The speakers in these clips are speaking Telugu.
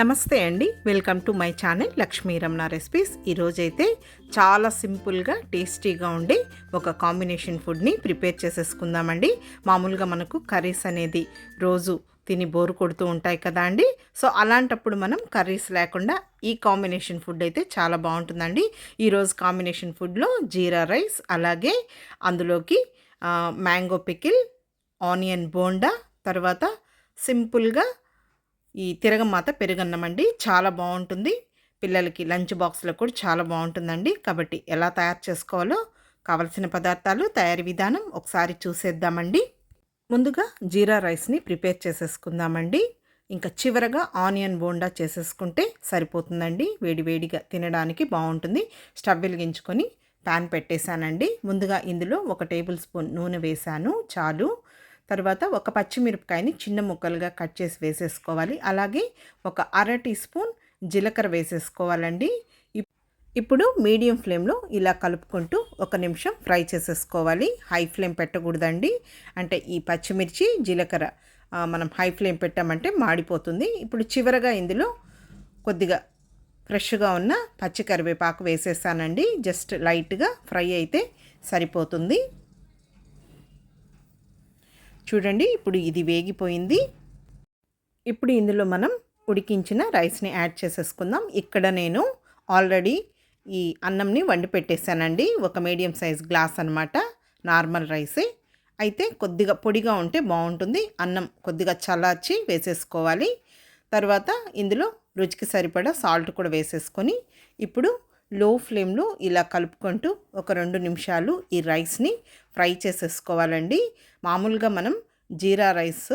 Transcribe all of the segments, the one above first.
నమస్తే అండి. Welcome to my channel Lakshmi Ramana recipes. ఈరోజైతే చాలా సింపుల్గా టేస్టీగా ఉండే ఒక కాంబినేషన్ ఫుడ్ని ప్రిపేర్ చేసేసుకుందామండి. మామూలుగా మనకు కర్రీస్ అనేది రోజు తిని బోరు కొడుతూ ఉంటాయి కదా అండి. సో అలాంటప్పుడు మనం కర్రీస్ లేకుండా ఈ కాంబినేషన్ ఫుడ్ అయితే చాలా బాగుంటుందండి. ఈరోజు కాంబినేషన్ ఫుడ్లో జీరా రైస్ అలాగే అందులోకి మ్యాంగో పికిల్ ఆనియన్ బోండా తర్వాత సింపుల్గా ఈ తిరగమాత పెరుగన్నం అండి చాలా బాగుంటుంది. పిల్లలకి లంచ్ బాక్స్లో కూడా చాలా బాగుంటుందండి. కాబట్టి ఎలా తయారు చేసుకోవాలో కావలసిన పదార్థాలు తయారీ విధానం ఒకసారి చూసేద్దామండి. ముందుగా జీరా రైస్ని ప్రిపేర్ చేసేసుకుందామండి. ఇంకా చివరగా ఆనియన్ బోండా చేసేసుకుంటే సరిపోతుందండి. వేడివేడిగా తినడానికి బాగుంటుంది. స్టవ్ వెలిగించుకొని ప్యాన్ పెట్టేశానండి. ముందుగా ఇందులో ఒక టేబుల్ స్పూన్ నూనె వేశాను. చాలు. తర్వాత ఒక పచ్చిమిరపకాయని చిన్న ముక్కలుగా కట్ చేసి వేసేసుకోవాలి. అలాగే ఒక అర టీ స్పూన్ జీలకర్ర వేసేసుకోవాలండి. ఇప్పుడు మీడియం ఫ్లేమ్లో ఇలా కలుపుకుంటూ ఒక నిమిషం ఫ్రై చేసేసుకోవాలి. హై ఫ్లేమ్ పెట్టకూడదండి. అంటే ఈ పచ్చిమిర్చి జీలకర్ర మనం హై ఫ్లేమ్ పెట్టామంటే మాడిపోతుంది. ఇప్పుడు చివరగా ఇందులో కొద్దిగా ఫ్రెష్గా ఉన్న పచ్చి కరివేపాకు వేసేసానండి. జస్ట్ లైట్గా ఫ్రై అయితే సరిపోతుంది. చూడండి ఇప్పుడు ఇది వేగిపోయింది. ఇప్పుడు ఇందులో మనం ఉడికించిన రైస్ని యాడ్ చేసేసుకుందాం. ఇక్కడ నేను ఆల్రెడీ ఈ అన్నంని వండి పెట్టేశానండి. ఒక మీడియం సైజ్ గ్లాస్ అనమాట నార్మల్ రైసే. అయితే కొద్దిగా పొడిగా ఉంటే బాగుంటుంది. అన్నం కొద్దిగా చల్లార్చి వేసేసుకోవాలి. తర్వాత ఇందులో రుచికి సరిపడా సాల్ట్ కూడా వేసేసుకొని ఇప్పుడు లో ఫ్లేమ్లో ఇలా కలుపుకుంటూ ఒక రెండు నిమిషాలు ఈ రైస్ని ఫ్రై చేసేసుకోవాలండి. మామూలుగా మనం జీరా రైస్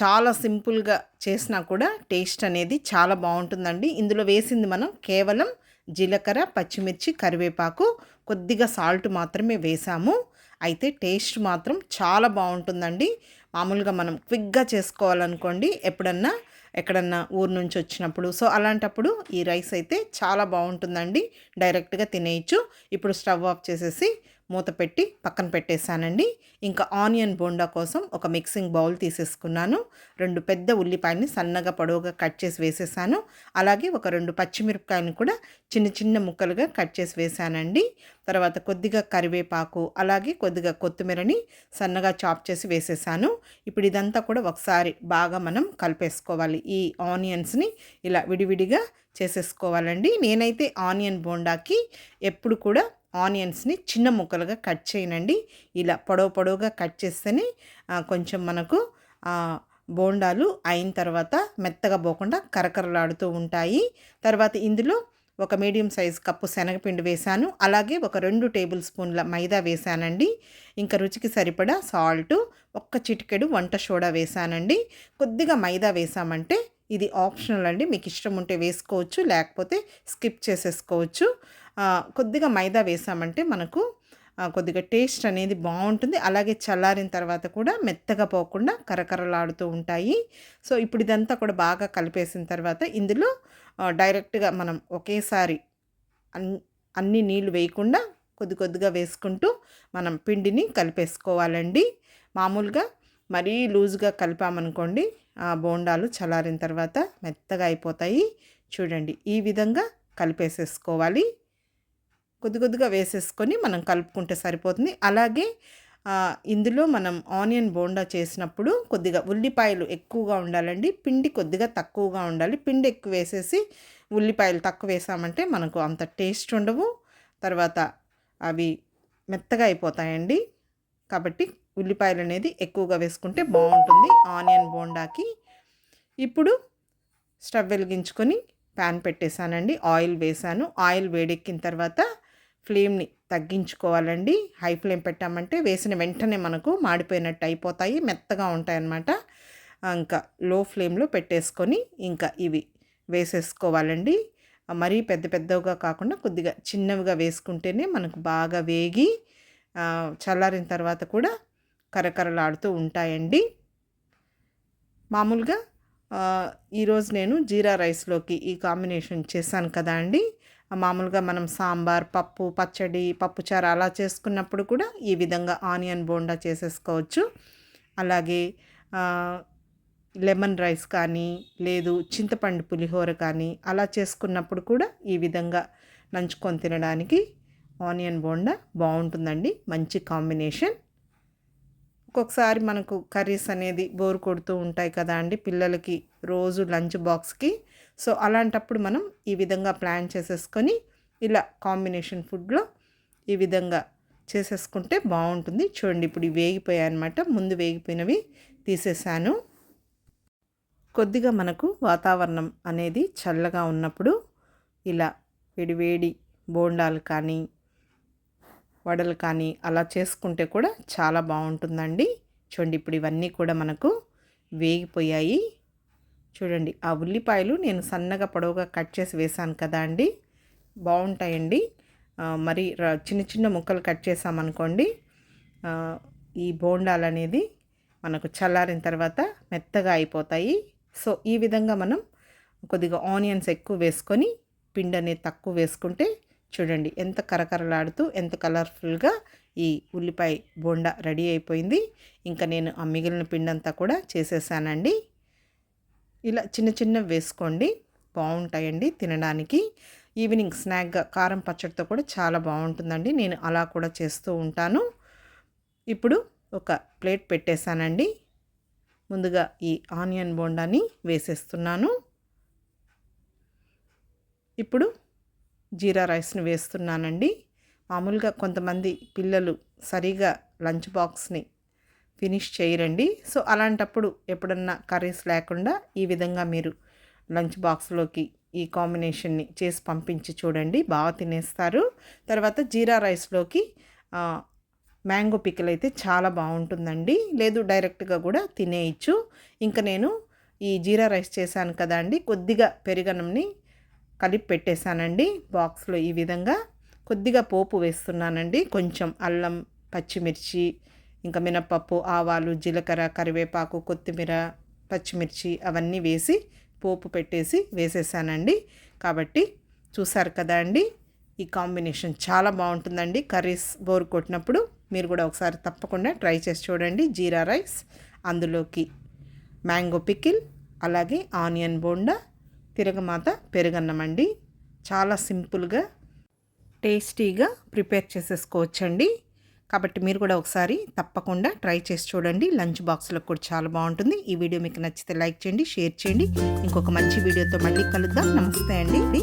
చాలా సింపుల్గా చేసినా కూడా టేస్ట్ అనేది చాలా బాగుంటుందండి. ఇందులో వేసింది మనం కేవలం జీలకర్ర పచ్చిమిర్చి కరివేపాకు కొద్దిగా సాల్ట్ మాత్రమే వేసాము. అయితే టేస్ట్ మాత్రం చాలా బాగుంటుందండి. మామూలుగా మనం క్విక్గా చేసుకోవాలనుకోండి ఎప్పుడన్నా ఎక్కడన్నా ఊరు నుంచి వచ్చినప్పుడు. సో అలాంటప్పుడు ఈ రైస్ అయితే చాలా బాగుంటుందండి. డైరెక్ట్గా తినేయచ్చు. ఇప్పుడు స్టవ్ ఆఫ్ చేసేసి మూత పెట్టి పక్కన పెట్టేశానండి. ఇంకా ఆనియన్ బోండా కోసం ఒక మిక్సింగ్ బౌల్ తీసేసుకున్నాను. రెండు పెద్ద ఉల్లిపాయని సన్నగా పొడవుగా కట్ చేసి వేసేసాను. అలాగే ఒక రెండు పచ్చిమిరపకాయలు కూడా చిన్న చిన్న ముక్కలుగా కట్ చేసి వేసానండి. తర్వాత కొద్దిగా కరివేపాకు అలాగే కొద్దిగా కొత్తిమీరని సన్నగా చాప్ చేసి వేసేసాను. ఇప్పుడు ఇదంతా కూడా ఒకసారి బాగా మనం కలిపేసుకోవాలి. ఈ ఆనియన్స్ని ఇలా విడివిడిగా చేసేసుకోవాలండి. నేనైతే ఆనియన్ బోండాకి ఎప్పుడు కూడా ఆనియన్స్ని చిన్న ముక్కలుగా కట్ చేయనండి. ఇలా పొడవు పొడవుగా కట్ చేస్తేనే కొంచెం మనకు బోండాలు అయిన తర్వాత మెత్తగా పోకుండా కరకరలాడుతూ ఉంటాయి. తర్వాత ఇందులో ఒక మీడియం సైజ్ కప్పు శనగపిండి వేశాను. అలాగే ఒక రెండు టేబుల్ స్పూన్ల మైదా వేశానండి. ఇంకా రుచికి సరిపడా సాల్ట్ ఒక్క చిటికెడు వంట సోడా వేశానండి. కొద్దిగా మైదా వేసామంటే ఇది ఆప్షనల్ అండి. మీకు ఇష్టం ఉంటే వేసుకోవచ్చు లేకపోతే స్కిప్ చేసేసుకోవచ్చు. కొద్దిగా మైదా వేసామంటే మనకు కొద్దిగా టేస్ట్ అనేది బాగుంటుంది. అలాగే చల్లారిన తర్వాత కూడా మెత్తగా పోకుండా కరకరలాడుతూ ఉంటాయి. సో ఇప్పుడు ఇదంతా కూడా బాగా కలిపేసిన తర్వాత ఇందులో డైరెక్ట్గా మనం ఒకేసారి అన్ అన్ని నీళ్ళు వేయకుండా కొద్ది కొద్దిగా వేసుకుంటూ మనం పిండిని కలిపేసుకోవాలండి. మామూలుగా మరీ లూజ్గా కలిపామనుకోండి ఆ బోండాలు చల్లారిన తర్వాత మెత్తగా అయిపోతాయి. చూడండి ఈ విధంగా కలిపేసేసుకోవాలి. కొద్ది కొద్దిగా వేసేసుకొని మనం కలుపుకుంటే సరిపోతుంది. అలాగే ఇందులో మనం ఆనియన్ బోండా చేసినప్పుడు కొద్దిగా ఉల్లిపాయలు ఎక్కువగా ఉండాలండి. పిండి కొద్దిగా తక్కువగా ఉండాలి. పిండి ఎక్కువ వేసేసి ఉల్లిపాయలు తక్కువ వేసామంటే మనకు అంత టేస్ట్ ఉండవు. తర్వాత అవి మెత్తగా అయిపోతాయండి. కాబట్టి ఉల్లిపాయలు అనేది ఎక్కువగా వేసుకుంటే బాగుంటుంది ఆనియన్ బోండాకి. ఇప్పుడు స్టవ్ వెలిగించుకొని ప్యాన్ పెట్టేశానండి. ఆయిల్ వేసాను ఆయిల్ వేడెక్కిన తర్వాత ఫ్లేమ్ని తగ్గించుకోవాలండి. హై ఫ్లేమ్ పెట్టామంటే వేసిన వెంటనే మనకు మాడిపోయినట్టు అయిపోతాయి మెత్తగా ఉంటాయన్నమాట. ఇంకా లో ఫ్లేమ్లో పెట్టేసుకొని ఇంకా ఇవి వేసేసుకోవాలండి. మరీ పెద్ద పెద్దవిగా కాకుండా కొద్దిగా చిన్నవిగా వేసుకుంటేనే మనకు బాగా వేగి చల్లారిన తర్వాత కూడా కరకరలాడుతూ ఉంటాయండి. మామూలుగా ఈరోజు నేను జీరా రైస్లోకి ఈ కాంబినేషన్ చేశాను కదా అండి. మామూలుగా మనం సాంబార్ పప్పు పచ్చడి పప్పుచారు అలా చేసుకున్నప్పుడు కూడా ఈ విధంగా ఆనియన్ బోండా చేసేసుకోవచ్చు. అలాగే లెమన్ రైస్ కానీ లేదు చింతపండు పులిహోర కానీ అలా చేసుకున్నప్పుడు కూడా ఈ విధంగా నంచుకొని తినడానికి ఆనియన్ బోండా బాగుంటుందండి. మంచి కాంబినేషన్. ఒక్కొక్కసారి మనకు కర్రీస్ అనేది బోర్ కొడుతూ ఉంటాయి కదా అండి. పిల్లలకి రోజు లంచ్ బాక్స్కి సో అలాంటప్పుడు మనం ఈ విధంగా ప్లాన్ చేసేసుకొని ఇలా కాంబినేషన్ ఫుడ్లో ఈ విధంగా చేసేసుకుంటే బాగుంటుంది. చూడండి ఇప్పుడు ఇవి వేగిపోయాయి అనమాట ముందు వేగిపోయినవి తీసేసాను. కొద్దిగా మనకు వాతావరణం అనేది చల్లగా ఉన్నప్పుడు ఇలా వేడివేడి బోండాలు కానీ వడలు కానీ అలా చేసుకుంటే కూడా చాలా బాగుంటుందండి. చూడండి ఇప్పుడు ఇవన్నీ కూడా మనకు వేగిపోయాయి. చూడండి ఆ ఉల్లిపాయలు నేను సన్నగా పొడవుగా కట్ చేసి వేసాను కదా అండి. బాగుంటాయండి. మరి చిన్న చిన్న ముక్కలు కట్ చేసామనుకోండి ఈ బోండాలు అనేది మనకు చల్లారిన తర్వాత మెత్తగా అయిపోతాయి. సో ఈ విధంగా మనం కొద్దిగా ఆనియన్స్ ఎక్కువ వేసుకొని పిండి అనేది తక్కువ వేసుకుంటే చూడండి ఎంత కరకరలాడుతూ ఎంత కలర్ఫుల్గా ఈ ఉల్లిపాయ బోండా రెడీ అయిపోయింది. ఇంకా నేను ఆ మిగిలిన పిండంతా కూడా చేసేసానండి. ఇలా చిన్న చిన్న వేసుకోండి. బాగుంటాయండి తినడానికి. ఈవినింగ్ స్నాక్గా కారం పచ్చడితో కూడా చాలా బాగుంటుందండి. నేను అలా కూడా చేస్తూ ఉంటాను. ఇప్పుడు ఒక ప్లేట్ పెట్టేశానండి. ముందుగా ఈ ఆనియన్ బోండాని వేసేస్తున్నాను. ఇప్పుడు జీరా రైస్ని వేస్తున్నానండి. మామూలుగా కొంతమంది పిల్లలు సరిగా లంచ్ బాక్స్ని ఫినిష్ చేయరండి. సో అలాంటప్పుడు ఎప్పుడన్నా కర్రీస్ లేకుండా ఈ విధంగా మీరు లంచ్ బాక్స్లోకి ఈ కాంబినేషన్ని చేసి పంపించి చూడండి. బాగా తినేస్తారు. తర్వాత జీరా రైస్లోకి మ్యాంగో పిక్కలు అయితే చాలా బాగుంటుందండి. లేదు డైరెక్ట్గా కూడా తినేయచ్చు. ఇంకా నేను ఈ జీరా రైస్ చేశాను కదా అండి. కొద్దిగా పెరుగనంని కలిపి పెట్టేశానండి. బాక్స్లో ఈ విధంగా కొద్దిగా పోపు వేస్తున్నానండి. కొంచెం అల్లం పచ్చిమిర్చి ఇంకా మినపప్పు ఆవాలు జీలకర్ర కరివేపాకు కొత్తిమీర పచ్చిమిర్చి అవన్నీ వేసి పోపు పెట్టేసి వేసేసానండి. కాబట్టి చూసారు కదా అండి ఈ కాంబినేషన్ చాలా బాగుంటుందండి. కర్రీస్ బోర్ కొట్టినప్పుడు మీరు కూడా ఒకసారి తప్పకుండా ట్రై చేసి చూడండి జీరా రైస్. అందులోకి మ్యాంగో పికిల్ అలాగే ఆనియన్ బోండా తిరగమాత పెరుగన్నమండి. చాలా సింపుల్గా టేస్టీగా ప్రిపేర్ చేసేసుకోవచ్చండి. కాబట్టి మీరు కూడా ఒకసారి తప్పకుండా ట్రై చేసి చూడండి. లంచ్ బాక్స్లో కూడా చాలా బాగుంటుంది. ఈ వీడియో మీకు నచ్చితే లైక్ చేయండి షేర్ చేయండి. ఇంకొక మంచి వీడియోతో మళ్ళీ కలుద్దాం. నమస్తే అండి.